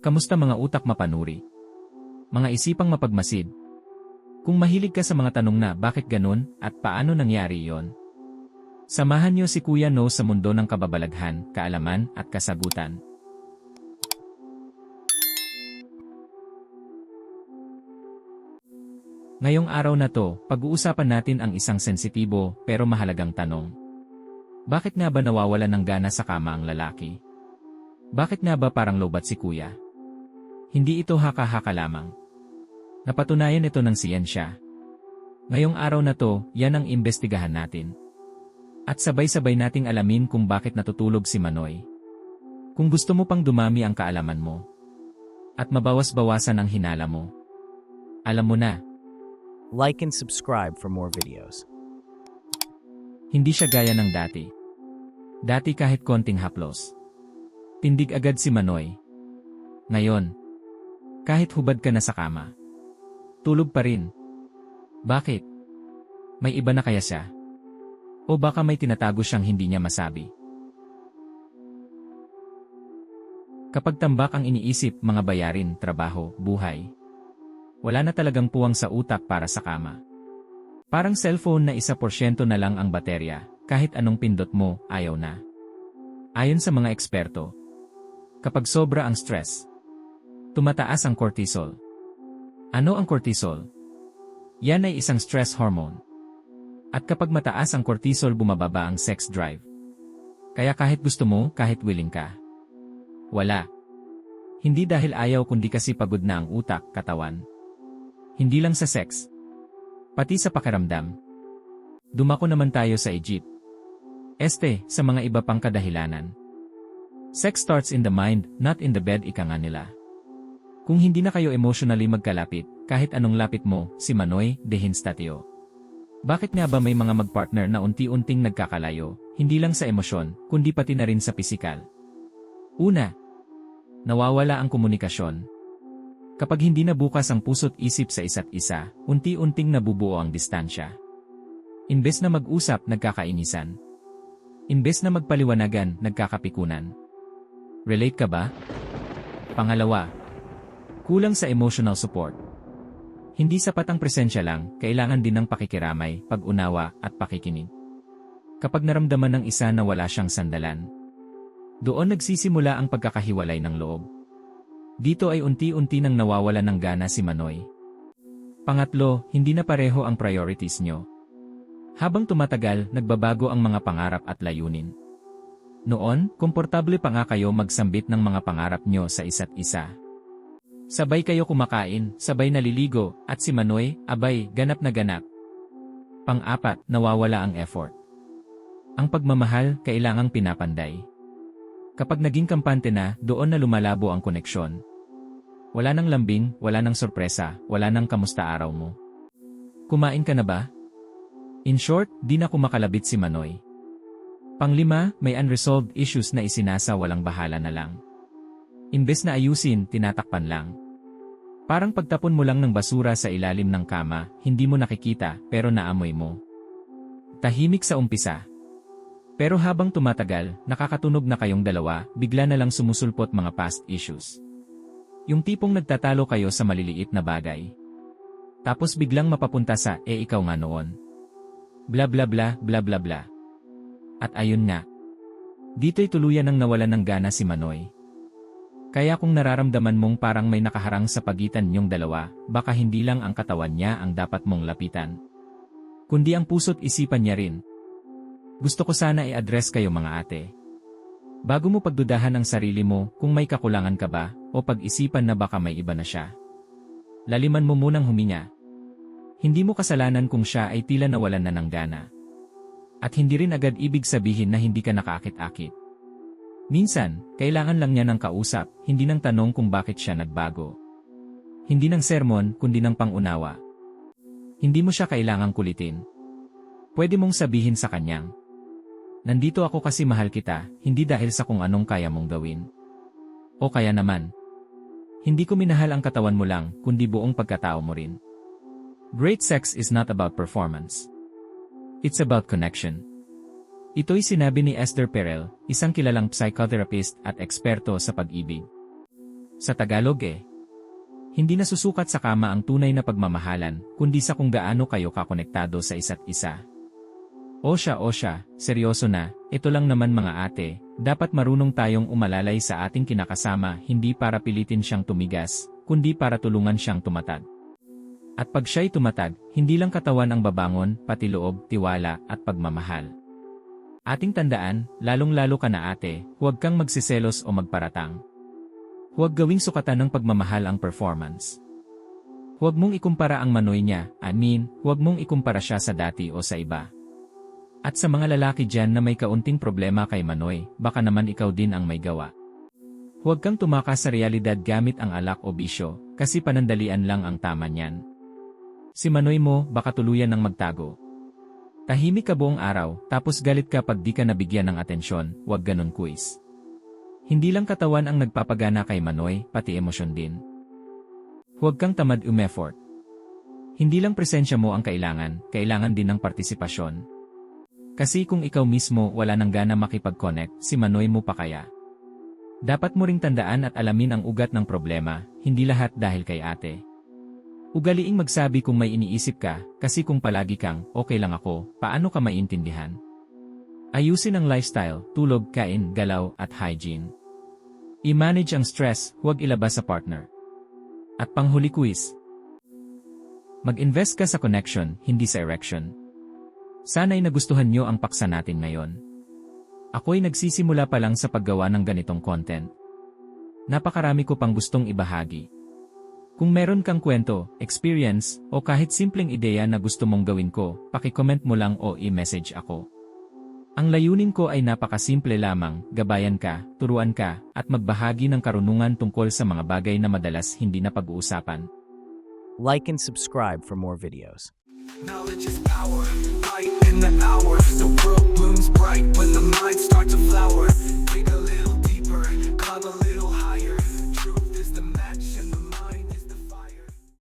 Kamusta mga utak mapanuri? Mga isipang mapagmasid? Kung mahilig ka sa mga tanong na bakit ganun at paano nangyari iyon, samahan niyo si Kuya No sa mundo ng kababalaghan, kaalaman at kasagutan. Ngayong araw na to, pag-uusapan natin ang isang sensitibo pero mahalagang tanong. Bakit nga ba nawawala ng gana sa kama ang lalaki? Bakit nga ba parang lobat si kuya? Hindi ito haka-haka lamang. Napatunayan ito ng siyensya. Ngayong araw na to, yan ang imbestigahan natin. At sabay-sabay nating alamin kung bakit natutulog si Manoy. Kung gusto mo pang dumami ang kaalaman mo. At mabawas-bawasan ang hinala mo. Alam mo na, Like and subscribe for more videos. Hindi siya gaya ng dati. Dati kahit konting haplos. Tindig agad si Manoy. Ngayon, kahit hubad ka na sa kama. Tulog pa rin. Bakit? May iba na kaya siya? O baka may tinatago siyang hindi niya masabi? Kapag tambak ang iniisip, mga bayarin, trabaho, buhay. Wala na talagang puwang sa utak para sa kama. Parang cellphone na isa porsyento na lang ang baterya, kahit anong pindot mo, ayaw na. Ayon sa mga eksperto, kapag sobra ang stress, tumataas ang cortisol. Ano ang cortisol? Yan ay isang stress hormone. At kapag mataas ang cortisol bumababa ang sex drive. Kaya kahit gusto mo, kahit willing ka. Wala. Hindi dahil ayaw kundi kasi pagod na ang utak, katawan. Hindi lang sa sex. Pati sa pakiramdam. Dumako naman tayo sa Egypt. Este, sa mga iba pang kadahilanan. Sex starts in the mind, not in the bed ika nga nila. Kung hindi na kayo emotionally magkalapit, kahit anong lapit mo, si Manoy, dehinstatio. Bakit nga ba may mga magpartner na unti-unting nagkakalayo, hindi lang sa emosyon, kundi pati na rin sa pisikal? Una, nawawala ang komunikasyon, Kapag hindi na bukas ang puso't isip sa isa't isa, unti-unting nabubuo ang distansya. Imbes na mag-usap, nagkakainisan. Imbes na magpaliwanagan, nagkakapikunan. Relate ka ba? Pangalawa, kulang sa emotional support. Hindi sapat ang presensya lang, kailangan din ng pakikiramay, pag-unawa, at pakikinig. Kapag naramdaman ng isa na wala siyang sandalan, doon nagsisimula ang pagkakahiwalay ng loob. Dito ay unti-unti nang nawawala ng gana si Manoy. Pangatlo, hindi na pareho ang priorities nyo. Habang tumatagal, nagbabago ang mga pangarap at layunin. Noon, komportable pa nga kayo magsambit ng mga pangarap nyo sa isa't isa. Sabay kayo kumakain, sabay naliligo, at si Manoy, abay, ganap na ganap. Pang-apat, nawawala ang effort. Ang pagmamahal, kailangang pinapanday. Kapag naging kampante na, doon na lumalabo ang koneksyon. Wala nang lambing, wala nang sorpresa, wala nang kamusta araw mo. Kumain ka na ba? In short, di na kumakalabit si Manoy. Panglima, may unresolved issues na isinasa walang bahala na lang. Imbes na ayusin, tinatakpan lang. Parang pagtapon mo lang ng basura sa ilalim ng kama, hindi mo nakikita, pero naamoy mo. Tahimik sa umpisa. Pero habang tumatagal, nakakatunog na kayong dalawa, bigla na lang sumusulpot mga past issues. Yung tipong nagtatalo kayo sa maliliit na bagay. Tapos biglang mapapunta sa, eh ikaw nga noon. Bla bla bla, bla bla bla. At ayun nga. Dito'y tuluyan ng nawalan ng gana si Manoy. Kaya kung nararamdaman mong parang may nakaharang sa pagitan niyong dalawa, baka hindi lang ang katawan niya ang dapat mong lapitan. Kundi ang puso't isipan niya rin. Gusto ko sana i-address kayo mga ate. Bago mo pagdudahan ang sarili mo kung may kakulangan ka ba o pag-isipan na baka may iba na siya. Laliman mo munang huminga. Hindi mo kasalanan kung siya ay tila nawalan na ng gana. At hindi rin agad ibig sabihin na hindi ka nakaakit-akit. Minsan, kailangan lang niya ng kausap, hindi ng tanong kung bakit siya nagbago. Hindi ng sermon, kundi ng pangunawa. Hindi mo siya kailangang kulitin. Pwede mong sabihin sa kanyang, Nandito ako kasi mahal kita, hindi dahil sa kung anong kaya mong gawin. O kaya naman, hindi ko minahal ang katawan mo lang, kundi buong pagkatao mo rin. Great sex is not about performance. It's about connection. Ito'y sinabi ni Esther Perel, isang kilalang psychotherapist at eksperto sa pag-ibig. Sa Tagalog eh. Hindi nasusukat sa kama ang tunay na pagmamahalan, kundi sa kung gaano kayo kakonektado sa isa't isa. O siya o siya, seryoso na, ito lang naman mga ate, dapat marunong tayong umalalay sa ating kinakasama hindi para pilitin siyang tumigas, kundi para tulungan siyang tumatag. At pag siya'y tumatag, hindi lang katawan ang babangon, pati loob, tiwala, at pagmamahal. Ating tandaan, lalong-lalo ka na ate, huwag kang magsiselos o magparatang. Huwag gawing sukatan ng pagmamahal ang performance. Huwag mong ikumpara ang manoy niya, I mean, huwag mong ikumpara siya sa dati o sa iba. At sa mga lalaki dyan na may kaunting problema kay Manoy, baka naman ikaw din ang may gawa. Huwag kang tumakas sa realidad gamit ang alak o bisyo, kasi panandalian lang ang tama niyan. Si Manoy mo, baka tuluyan ng magtago. Tahimik ka buong araw, tapos galit ka pag di ka nabigyan ng atensyon, huwag ganun quiz. Hindi lang katawan ang nagpapagana kay Manoy, pati emosyon din. Huwag kang tamad umeffort. Hindi lang presensya mo ang kailangan, kailangan din ng partisipasyon. Kasi kung ikaw mismo wala nang gana makipag-connect, si Manoy mo pa kaya. Dapat mo ring tandaan at alamin ang ugat ng problema, hindi lahat dahil kay ate. Ugaliing magsabi kung may iniisip ka, kasi kung palagi kang, okay lang ako, paano ka maintindihan? Ayusin ang lifestyle, tulog, kain, galaw, at hygiene. I-manage ang stress, huwag ilabas sa partner. At panghuli quiz. Mag-invest ka sa connection, hindi sa erection. Sana'y nagustuhan nyo ang paksa natin ngayon. Ako'y nagsisimula pa lang sa paggawa ng ganitong content. Napakarami ko pang gustong ibahagi. Kung meron kang kwento, experience, o kahit simpleng ideya na gusto mong gawin ko, pakicomment mo lang o i-message ako. Ang layunin ko ay napakasimple lamang, gabayan ka, turuan ka, at magbahagi ng karunungan tungkol sa mga bagay na madalas hindi na pag-uusapan. Like and subscribe for more videos. Knowledge is power, light in the hour, the world blooms bright when the mind starts to flower.